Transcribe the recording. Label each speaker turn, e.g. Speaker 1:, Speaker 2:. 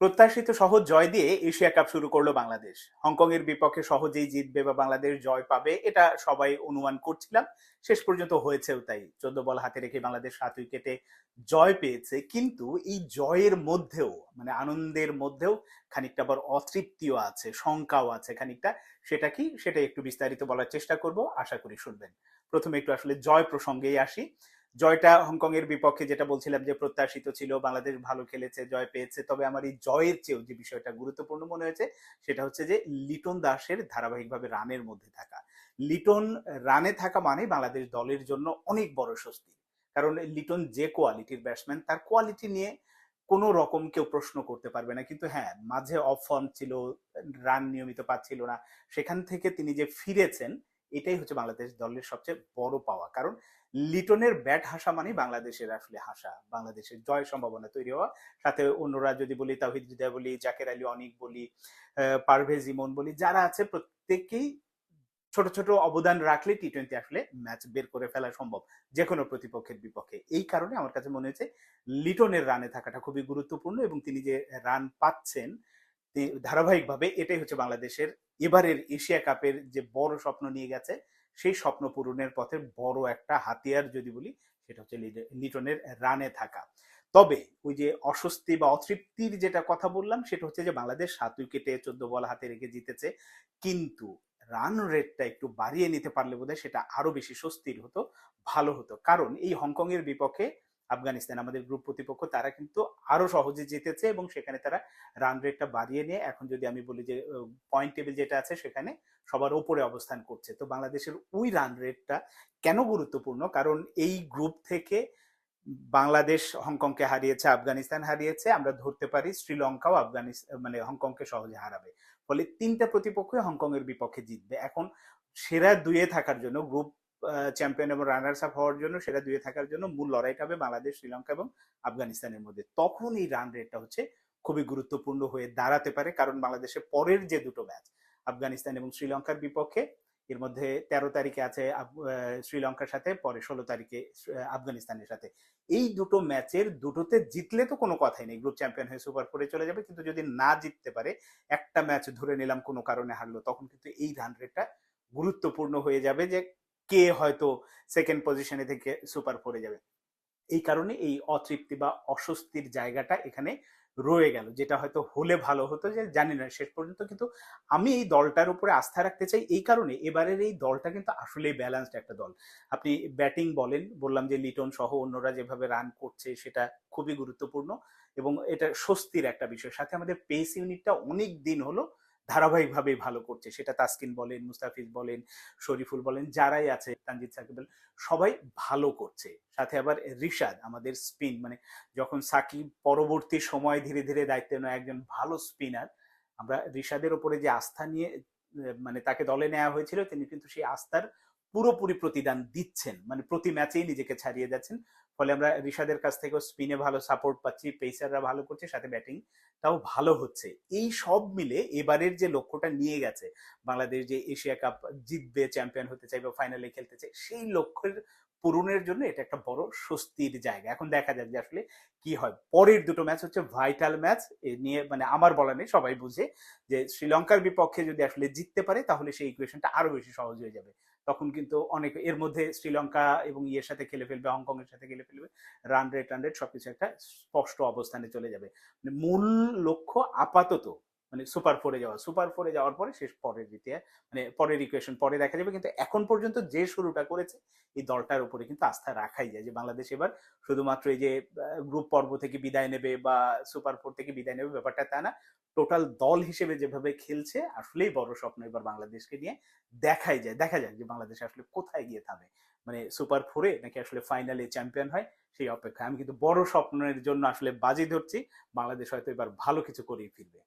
Speaker 1: প্রত্যাশিত সহজ জয় দিয়ে এশিয়া কাপ শুরু করল বাংলাদেশ। হংকং এর বিপক্ষে সহজেই জিতবে বা বাংলাদেশ জয় পাবে, এটা সবাই অনুমান করছিলাম। শেষ পর্যন্ত হয়েছেও তাই। চোদ্দ বল হাতে রেখে বাংলাদেশ সাত উইকেটে জয় পেয়েছে, কিন্তু এই জয়ের মধ্যেও মানে আনন্দের মধ্যেও খানিকটা আবার অতৃপ্তিও আছে, শঙ্কাও আছে খানিকটা। সেটা কি? সেটা একটু বিস্তারিত বলার চেষ্টা করব। আশা করি শুনবেন। প্রথমে একটু আসলে জয় প্রসঙ্গেই আসি। জয়টা হংকং এর বিপক্ষে যেটা বলছিলাম যে প্রত্যাশিত ছিল, বাংলাদেশ ভালো খেলেছে, জয় পেয়েছে, তবে আমার এই জয়ের চেয়েও যে বিষয়টা গুরুত্বপূর্ণ মনে হয়েছে, সেটা হচ্ছে যে লিটন দাসের ধারাবাহিকভাবে রানের মধ্যে থাকা। লিটন রানে থাকা মানে বাংলাদেশ দলের জন্য অনেক বড় স্বস্তি। কারণ লিটন যে কোয়ালিটির ব্যাটসম্যান, তার কোয়ালিটি নিয়ে কোনো রকম কেউ প্রশ্ন করতে পারবে না। কিন্তু হ্যাঁ মাঝে অফ ফর্ম ছিল, রান নিয়মিত পাচ্ছিল না। সেখান থেকে তিনি যে ফিরেছেন এটাই হচ্ছে বাংলাদেশ দলের সবচেয়ে বড় পাওয়া। কারণ লিটনের ব্যাট হাসা মানে বাংলাদেশের আসলে হাসা, বাংলাদেশের জয় সম্ভাবনা তৈরি হওয়া। সাথে অন্যরা যদি বলি তাহিদ হৃদয় বলি, জাকের আলী অনিক বলি পারভেজ ইমন বলি, যারা আছে প্রত্যেকেই ছোট ছোট অবদান রাখলে টি টোয়েন্টি আসলে ম্যাচ বের করে ফেলা সম্ভব যে কোনো প্রতিপক্ষের বিপক্ষে। এই কারণে আমার কাছে মনে হয়েছে লিটনের রানে থাকাটা খুবই গুরুত্বপূর্ণ এবং তিনি যে রান পাচ্ছেন ধারাবাহিকভাবে এটাই হচ্ছে বাংলাদেশের এবারের এশিয়া কাপের যে বড় স্বপ্ন নিয়ে গেছে, সেই স্বপ্ন পূরণের পথে বড় একটা হাতিয়ার যদি বলি, সেটা হচ্ছে লিটনের রানে থাকা। তবে ওই যে অস্বস্তি বা অতৃপ্তির যেটা কথা বললাম, সেটা হচ্ছে যে বাংলাদেশ সাত উইকেটে চোদ্দ বল হাতে রেখে জিতেছে, কিন্তু রান রেটটা একটু বাড়িয়ে নিতে পারলে বোধহয় সেটা আরও বেশি স্বস্তির হতো, ভালো হতো। কারণ এই হংকং এর বিপক্ষে আফগানিস্তান, আমাদের গ্রুপ প্রতিপক্ষ, তারা কিন্তু আরও সহজে জিতেছে এবং সেখানে তারা রান রেটটা বাড়িয়ে নিয়ে, এখন যদি আমি বলি যে পয়েন্ট টেবিল যেটা আছে, সেখানে সবার ওপরে অবস্থান করছে। তো বাংলাদেশের ওই রান রেটটা কেন গুরুত্বপূর্ণ? কারণ এই গ্রুপ থেকে বাংলাদেশ হংকংকে হারিয়েছে, আফগানিস্তান হারিয়েছে, আমরা ধরতে পারি শ্রীলঙ্কাও আফগানিস্তান মানে হংকংকে সহজে হারাবে। ফলে তিনটা প্রতিপক্ষই হংকং এর বিপক্ষে জিতবে। এখন সেরা দুয়ে থাকার জন্য গ্রুপ চ্যাম্পিয়ন এবং রানার্স আপ হওয়ার জন্য, সেটা দুয়ে থাকার জন্য মূল লড়াইটা হবে বাংলাদেশ, শ্রীলঙ্কা এবং আফগানিস্তানের মধ্যে। তখন এই রান রেটটা হচ্ছে খুবই গুরুত্বপূর্ণ হয়ে দাঁড়াতে পারে, কারণ বাংলাদেশের পরের যে দুটো ম্যাচ আফগানিস্তান এবং শ্রীলঙ্কার বিপক্ষে, এর মধ্যে তেরো তারিখে আছে শ্রীলঙ্কার সাথে, পরে ষোলো তারিখে আফগানিস্তানের সাথে। এই দুটো ম্যাচের দুটোতে জিতলে তো কোনো কথাই নেই গ্রুপ চ্যাম্পিয়ন হয়ে সুপার ফোরে চলে যাবে, কিন্তু যদি না জিততে পারে, একটা ম্যাচ ধরে নিলাম কোনো কারণে হারলো, তখন কিন্তু এই রান রেটটা গুরুত্বপূর্ণ হয়ে যাবে যে কে হয়তো সেকেন্ড পজিশনে থেকে সুপার ফোরে যাবে। এই কারণে এই অতৃপ্তি বা অস্বস্তির জায়গাটা এখানে রয়ে গেল, যেটা হয়তো হলে ভালো হতো যে জানি না, শেষ পর্যন্ত কিন্তু আমি এই দলটার উপরে আস্থা রাখতে চাই এই কারণে এবারের এই দলটা কিন্তু আসলেই ব্যালেন্সড একটা দল। আপনি ব্যাটিং বলেন, বললাম যে লিটন সহ অন্যরা যেভাবে রান করছে সেটা খুবই গুরুত্বপূর্ণ এবং এটা স্বস্তির একটা বিষয়। সাথে আমাদের পেস ইউনিটটা অনেক দিন হলো ধারাবাহিকভাবে ভালো করছে। সেটা তাসকিন বলেন, মুস্তাফিজ বলেন, শরীফুল বলেন, যারাই আছে, তানজিদ সাকিব সবাই ভালো করছে। সাথে আবার রিশাদ, আমাদের স্পিন মানে যখন সাকিব পরবর্তী সময় ধীরে ধীরে দায়িত্ব নেওয়া একজন ভালো স্পিনার আমরা রিশাদের ওপরে যে আস্থা নিয়ে মানে তাকে দলে নেওয়া হয়েছিল, তিনি কিন্তু সেই আস্থার পুরোপুরি প্রতিদান দিচ্ছেন। মানে প্রতি ম্যাচেই নিজেকে ছাড়িয়ে যাচ্ছেন। ফলে আমরা ঋষাদের কাছ থেকেও স্পিনে ভালো সাপোর্ট পাচ্ছি পেসাররা ভালো করছে, সাথে ব্যাটিং তাও ভালো হচ্ছে। এই সব মিলে এবারের যে লক্ষ্যটা নিয়ে গেছে, বাংলাদেশ যে এশিয়া কাপ জিতবে চ্যাম্পিয়ন হতে চাই বা ফাইনালে খেলতে চাই, সেই লক্ষ্যের পূরণের জন্য এটা একটা বড় স্বস্তির জায়গা। এখন দেখা যাক যে আসলে কি হয়। পরের দুটো ম্যাচ হচ্ছে ভাইটাল ম্যাচ এ নিয়ে মানে আমার বলা নেই, সবাই বুঝে যে শ্রীলঙ্কার বিপক্ষে যদি আসলে জিততে পারে, তাহলে সেই ইকুয়েশনটা আরও বেশি সহজ হয়ে যাবে। তখন কিন্তু অনেক এর মধ্যে শ্রীলঙ্কা এবং ইয়ের সাথে খেলে ফেলবে হংকং এর সাথে খেলে ফেলবে রান রেট রান রেট সবকিছু একটা স্পষ্ট অবস্থানে চলে যাবে। মানে মূল লক্ষ্য আপাতত মানে সুপার ফোরে যাওয়া সুপার ফোরে যাওয়ার পরে শেষ পরের দ্বিতীয় মানে পরের ইকুয়েশন পরে দেখা যাবে। কিন্তু এখন পর্যন্ত যে শুরুটা করেছে, এই দলটার উপরে কিন্তু আস্থা রাখাই যায় যে বাংলাদেশ এবার শুধুমাত্র এই যে গ্রুপ পর্ব থেকে বিদায় নেবে বা সুপার ফোর থেকে বিদায় নেবে, ব্যাপারটা তা না। টোটাল দল হিসেবে যেভাবে খেলছে, আসলেই বড় স্বপ্ন এবার বাংলাদেশকে নিয়ে দেখাই যায়। দেখা যায় যে বাংলাদেশ আসলে কোথায় গিয়ে থামে। মানে সুপার ফোরে নাকি আসলে ফাইনালে চ্যাম্পিয়ন হয়, সেই অপেক্ষা আমি কিন্তু বড় স্বপ্নের জন্য আসলে বাজি ধরছি। বাংলাদেশ হয়তো এবার ভালো কিছু করেই ফিরবে।